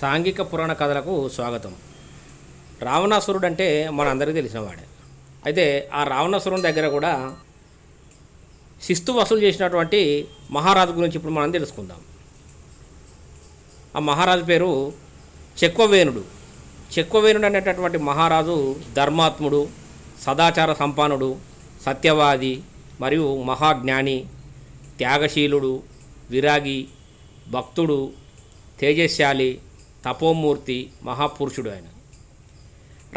సాంఘిక పురాణ కథలకు స్వాగతం. రావణాసురుడు అంటే మనందరికీ తెలిసినవాడే. అయితే ఆ రావణాసురుని దగ్గర కూడా శిస్తు వసూలు చేసినటువంటి మహారాజు గురించి ఇప్పుడు మనం తెలుసుకుందాం. ఆ మహారాజు పేరు చెక్వవేనుడు చెక్వవేనుడు అనేటటువంటి మహారాజు ధర్మాత్ముడు సదాచార సంపానుడు సత్యవాది మరియు మహాజ్ఞాని త్యాగశీలుడు విరాగి భక్తుడు తేజశాలి తపోమూర్తి మహాపురుషుడు ఆయన.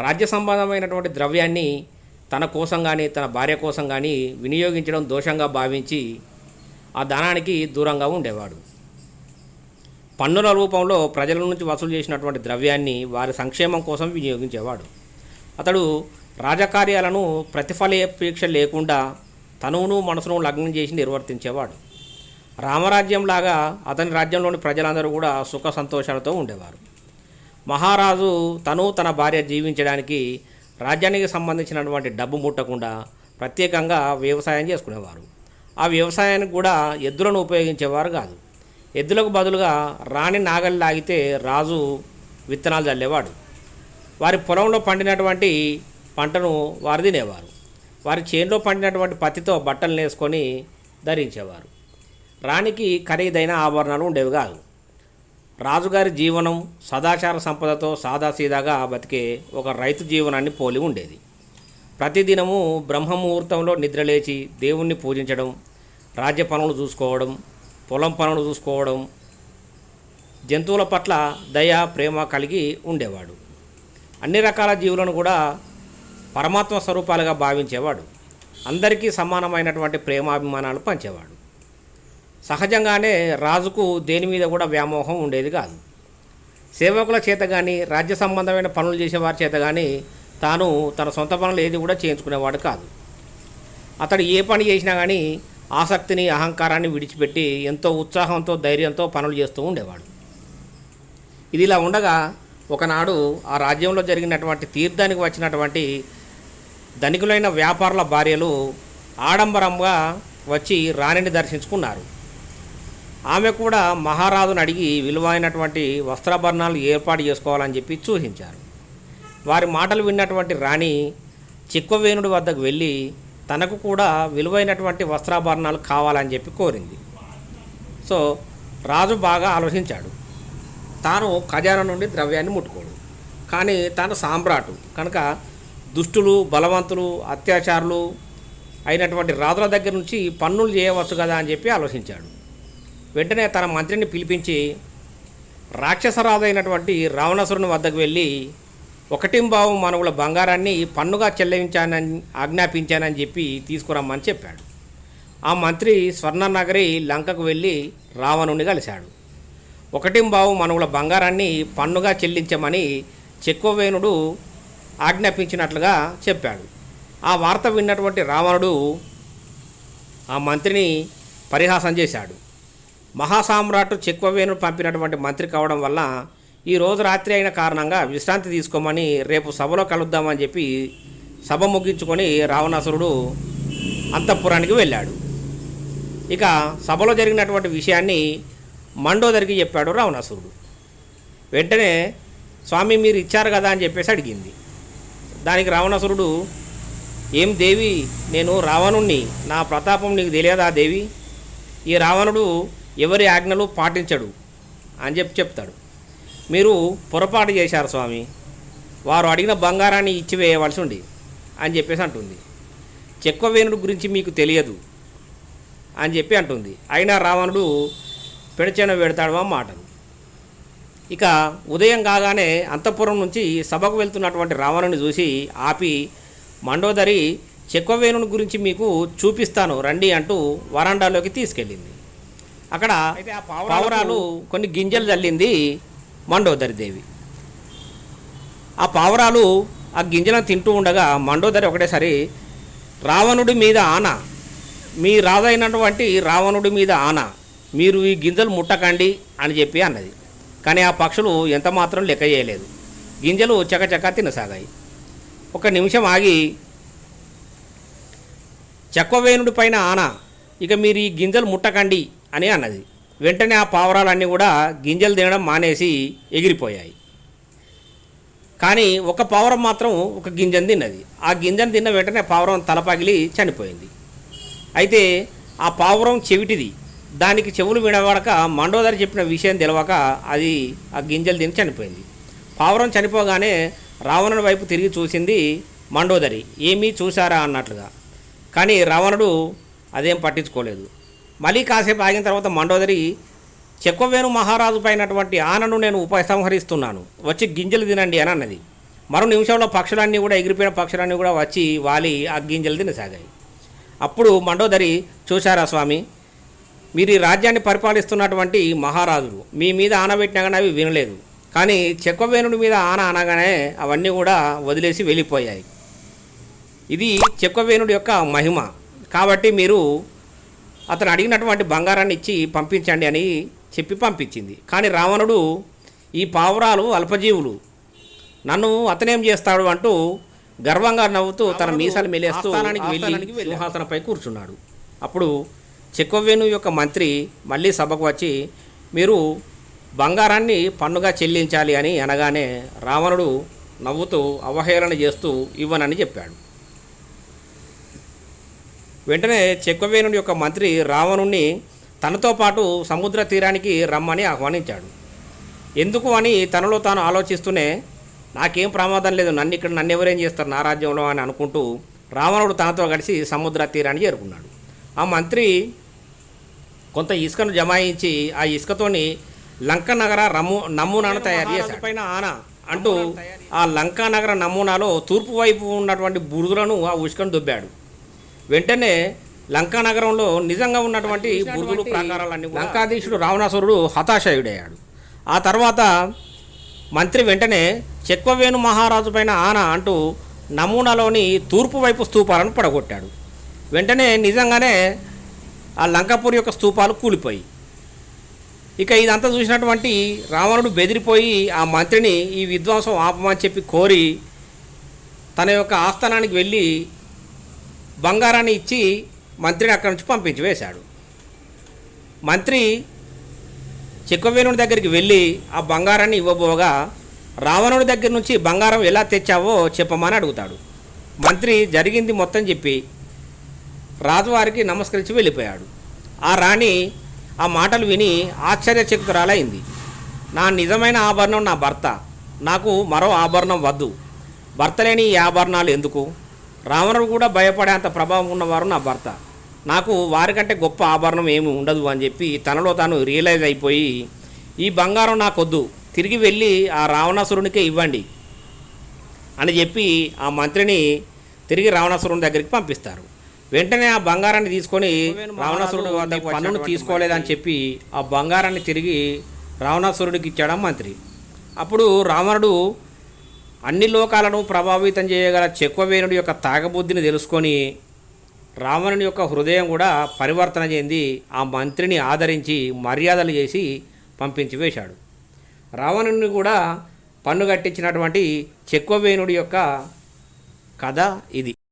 రాజ్య సంబంధమైనటువంటి ద్రవ్యాన్ని తన కోసం కానీ తన భార్య కోసం కానీ వినియోగించడం దోషంగా భావించి ఆ ధనానికి దూరంగా ఉండేవాడు. పన్నుల రూపంలో ప్రజల నుంచి వసూలు చేసినటువంటి ద్రవ్యాన్ని వారి సంక్షేమం కోసం వినియోగించేవాడు. అతడు రాజకార్యాలను ప్రతిఫలేపేక్ష లేకుండా తనువును మనసును లగ్నం చేసి నిర్వర్తించేవాడు. రామరాజ్యంలాగా అతని రాజ్యంలోని ప్రజలందరూ కూడా సుఖ సంతోషాలతో ఉండేవారు. మహారాజు తను తన భార్య జీవించడానికి రాజ్యానికి సంబంధించినటువంటి డబ్బు ముట్టకుండా ప్రత్యేకంగా వ్యవసాయం చేసుకునేవారు. ఆ వ్యవసాయానికి కూడా ఎద్దులను ఉపయోగించేవారు కాదు. ఎద్దులకు బదులుగా రాణి నాగలి లాగితే రాజు విత్తనాలు చల్లేవాడు. వారి పొలంలో పండినటువంటి పంటను వారు తినేవారు. వారి చేనులో పండినటువంటి పత్తితో బట్టలు వేసుకొని ధరించేవారు. రాణికి ఖరీదైన ఆభరణాలు ఉండేవి కాదు. రాజుగారి జీవనం సదాచార సంపదతో సాదాసీదాగా బతికే ఒక రైతు జీవనాన్ని పోలి ఉండేది. ప్రతిదినము బ్రహ్మముహూర్తంలో నిద్రలేచి దేవుణ్ణి పూజించడం రాజ్య పనులు చూసుకోవడం పొలం పనులు చూసుకోవడం జంతువుల పట్ల దయ ప్రేమ కలిగి ఉండేవాడు. అన్ని రకాల జీవులను కూడా పరమాత్మ స్వరూపాలుగా భావించేవాడు. అందరికీ సమానమైనటువంటి ప్రేమాభిమానాలు పంచేవాడు. సహజంగానే రాజుకు దేని మీద కూడా వ్యామోహం ఉండేది కాదు. సేవకుల చేత కానీ రాజ్య సంబంధమైన పనులు చేసేవారి చేత కానీ తాను తన సొంత పనులు ఏది కూడా చేయించుకునేవాడు కాదు. అతడు ఏ పని చేసినా కానీ ఆసక్తిని అహంకారాన్ని విడిచిపెట్టి ఎంతో ఉత్సాహంతో ధైర్యంతో పనులు చేస్తూ ఉండేవాడు. ఇది ఇలా ఉండగా ఒకనాడు ఆ రాజ్యంలో జరిగినటువంటి తీర్థానికి వచ్చినటువంటి ధనికులైన వ్యాపారుల భార్యలు ఆడంబరంగా వచ్చి రాణిని దర్శించుకున్నారు. ఆమె కూడా మహారాజును అడిగి విలువైనటువంటి వస్త్రాభరణాలు ఏర్పాటు చేసుకోవాలని చెప్పి సూచించారు వారి మాటలు విన్నటువంటి రాణి చిక్వవేణుడి వద్దకు వెళ్ళి తనకు కూడా విలువైనటువంటి వస్త్రాభరణాలు కావాలని చెప్పి కోరింది. సో రాజు బాగా ఆలోచించాడు. తాను ఖజానా నుండి ద్రవ్యాన్ని ముట్టుకోడు. కానీ తాను సామ్రాటు. కనుక దుష్టులు బలవంతులు అత్యాచారులు అయినటువంటి రాజుల దగ్గర నుంచి పన్నులు చేయవచ్చు కదా అని చెప్పి ఆలోచించాడు. వెంటనే తన మంత్రిని పిలిపించి రాక్షసరాజైనటువంటి రావణాసురుని వద్దకు వెళ్ళి ఒకటింబావు మనవుల బంగారాన్ని పన్నుగా చెల్లించానని ఆజ్ఞాపించానని చెప్పి తీసుకురమ్మని చెప్పాడు. ఆ మంత్రి స్వర్ణనగరి లంకకు వెళ్ళి రావణుని కలిశాడు. ఒకటింబావు మనవుల బంగారాన్ని పన్నుగా చెల్లించమని చెక్కువేనుడు ఆజ్ఞాపించినట్లుగా చెప్పాడు. ఆ వార్త విన్నటువంటి రావణుడు ఆ మంత్రిని పరిహాసం చేశాడు. మహాసామ్రాట్ చెక్వవేను పంపినటువంటి మంత్రి కావడం వల్ల ఈ రోజు రాత్రి అయిన కారణంగా విశ్రాంతి తీసుకోమని రేపు సభలో కలుద్దామని చెప్పి సభ ముగించుకొని రావణాసురుడు అంతఃపురానికి వెళ్ళాడు. ఇక సభలో జరిగినటువంటి విషయాన్ని మండోదరికి చెప్పాడు రావణాసురుడు. వెంటనే స్వామి మీరు ఇచ్చారు కదా అని చెప్పేసి అడిగింది. దానికి రావణాసురుడు ఏం దేవి నేను రావణుణ్ణి నా ప్రతాపం నీకు తెలియదా దేవి? ఈ రావణుడు ఎవరి ఆజ్ఞలు పాటించడు అని చెప్పి చెప్తాడు. మీరు పొరపాటు చేశారు స్వామి. వారు అడిగిన బంగారాన్ని ఇచ్చివేయవలసి ఉంది అని చెప్పేసి అంటుంది. చెక్కవేనుడు గురించి మీకు తెలియదు అని చెప్పి అంటుంది. అయినా రావణుడు పెడచెన పెడతాడు ఆ మాటలు. ఇక ఉదయం కాగానే అంతఃపురం నుంచి సభకు వెళ్తున్నటువంటి రావణుని చూసి ఆపి మండోదరి చెక్కవేణుని గురించి మీకు చూపిస్తాను రండి అంటూ వరండాలోకి తీసుకెళ్ళింది. అక్కడ పావురాలు కొన్ని గింజలు చల్లింది మండోదరి దేవి. ఆ పావురాలు ఆ గింజలను తింటూ ఉండగా మండోదరి ఒకటేసారి రావణుడి మీద ఆన మీ రాజైనటువంటి రావణుడి మీద ఆన మీరు ఈ గింజలు ముట్టకండి అని చెప్పి అన్నది. కానీ ఆ పక్షులు ఎంత మాత్రం లెక్క చేయలేదు. గింజలు చకచక తినసాగాయి. ఒక నిమిషం ఆగి చెక్కవేనుడి పైన ఆన ఇక మీరు ఈ గింజలు ముట్టకండి అని అన్నది. వెంటనే ఆ పావురాలన్నీ కూడా గింజలు తినడం మానేసి ఎగిరిపోయాయి. కానీ ఒక పావురం మాత్రం ఒక గింజను తిన్నది. ఆ గింజను తిన్న వెంటనే పావురం తల పగిలి చనిపోయింది. అయితే ఆ పావురం చెవిటిది. దానికి చెవులు వినబడక మండోదరి చెప్పిన విషయం తెలవక అది ఆ గింజలు తిని చనిపోయింది. పావురం చనిపోగానే రావణుడి వైపు తిరిగి చూసింది మండోదరి. ఏమీ చూశారా అన్నట్లుగా. కానీ రావణుడు అదేం పట్టించుకోలేదు. మళ్ళీ కాసేపు ఆగిన తర్వాత మండోదరి చెక్కవేణు మహారాజు పైనటువంటి ఆనను నేను ఉపసంహరిస్తున్నాను. వచ్చి గింజలు తినండి అని అన్నది. మరో నిమిషంలో పక్షులన్నీ కూడా ఎగిరిపోయిన పక్షులన్నీ కూడా వచ్చి వాలి ఆ గింజలు తినసాగాయి. అప్పుడు మండోదరి చూశారా స్వామి? మీరు ఈ రాజ్యాన్ని పరిపాలిస్తున్నటువంటి మహారాజులు. మీ మీద ఆనబెట్టినా కానీ అవి వినలేదు. కానీ చెక్కవేణుడి మీద ఆన అనగానే అవన్నీ కూడా వదిలేసి వెళ్ళిపోయాయి. ఇది చెక్కవేణుడి యొక్క మహిమ. కాబట్టి మీరు అతను అడిగినటువంటి బంగారాన్ని ఇచ్చి పంపించండి అని చెప్పి పంపించింది. కానీ రావణుడు ఈ పావురాలు అల్పజీవులు. నన్ను అతనేం చేస్తాడు? అంటూ గర్వంగా నవ్వుతూ తన మీసాలు మెలేస్తూ వెళ్ళి సింహాసనంపై కూర్చున్నాడు. అప్పుడు చెక్కవేణు యొక్క మంత్రి మళ్ళీ సభకు వచ్చి మీరు బంగారాన్ని పన్నుగా చెల్లించాలి అని అనగానే రావణుడు నవ్వుతూ అవహేళన చేస్తూ ఇవ్వనని చెప్పాడు. వెంటనే చెక్కవేణుడి యొక్క మంత్రి రావణుణ్ణి తనతో పాటు సముద్ర తీరానికి రమ్మని ఆహ్వానించాడు. ఎందుకు అని తనలో తాను ఆలోచిస్తూనే నాకేం ప్రమాదం లేదు నన్ను ఇక్కడ నన్ను ఎవరేం చేస్తారు నా రాజ్యంలో అని అనుకుంటూ రావణుడు తనతో కలిసి సముద్ర తీరానికి చేరుకున్నాడు. ఆ మంత్రి కొంత ఇసుకను జమాయించి ఆ ఇసుకతోని లంక నగర రమ్ము నమూనాను తయారు చేశాడు. పైన ఆన అంటూ ఆ లంకా నగర నమూనాలో తూర్పు వైపు ఉన్నటువంటి బురుదులను ఆ ఉసుకను దుబ్బాడు. వెంటనే లంకా నగరంలో నిజంగా ఉన్నటువంటి బురుదులు ప్రాకారాలన్నీ లంకాధీశుడు రావణాసురుడు హతాశయుడయ్యాడు. ఆ తర్వాత మంత్రి వెంటనే చెక్వవేణు మహారాజు పైన ఆన అంటూ నమూనాలోని తూర్పు వైపు స్తూపాలను పడగొట్టాడు. వెంటనే నిజంగానే ఆ లంకాపూర్ యొక్క స్తూపాలు కూలిపోయి. ఇక ఇదంతా చూసినటువంటి రావణుడు బెదిరిపోయి ఆ మంత్రిని ఈ విధ్వంసం ఆపమని చెప్పి కోరి తన యొక్క ఆస్థానానికి వెళ్ళి బంగారాన్ని ఇచ్చి మంత్రిని అక్కడి నుంచి పంపించి వేశాడు. మంత్రి చిక్కవేణుడి దగ్గరికి వెళ్ళి ఆ బంగారాన్ని ఇవ్వబోగా రావణుడి దగ్గర నుంచి బంగారం ఎలా తెచ్చావో చెప్పమని అడుగుతాడు. మంత్రి జరిగింది మొత్తం చెప్పి రాజువారికి నమస్కరించి వెళ్ళిపోయాడు. ఆ రాణి ఆ మాటలు విని ఆశ్చర్యచకితురాలైంది. నా నిజమైన ఆభరణం నా భర్త. నాకు మరో ఆభరణం వద్దు. భర్త లేని ఈ ఆభరణాలు ఎందుకు? రావణుడు కూడా భయపడేంత ప్రభావం ఉన్నవారు నా భర్త. నాకు వారికంటే గొప్ప ఆభరణం ఏమి ఉండదు అని చెప్పి తనలో తాను రియలైజ్ అయిపోయి ఈ బంగారం నాకొద్దు తిరిగి వెళ్ళి ఆ రావణాసురునికే ఇవ్వండి అని చెప్పి ఆ మంత్రిని తిరిగి రావణాసురుని దగ్గరికి పంపిస్తారు. వెంటనే ఆ బంగారాన్ని తీసుకొని రావణాసురుడు వద్ద పన్నును తీసుకోలేదని చెప్పి ఆ బంగారాన్ని తిరిగి రావణాసురుడికి ఇచ్చాడు మంత్రి. అప్పుడు రావణుడు అన్ని లోకాలను ప్రభావితం చేయగల చెక్కువేనుడి యొక్క తాగబుద్ధిని తెలుసుకొని రావణుని యొక్క హృదయం కూడా పరివర్తన చెంది ఆ మంత్రిని ఆదరించి మర్యాదలు చేసి పంపించి వేశాడు. రావణుని కూడా పన్ను కట్టించినటువంటి చెక్కువేనుడి యొక్క కథ ఇది.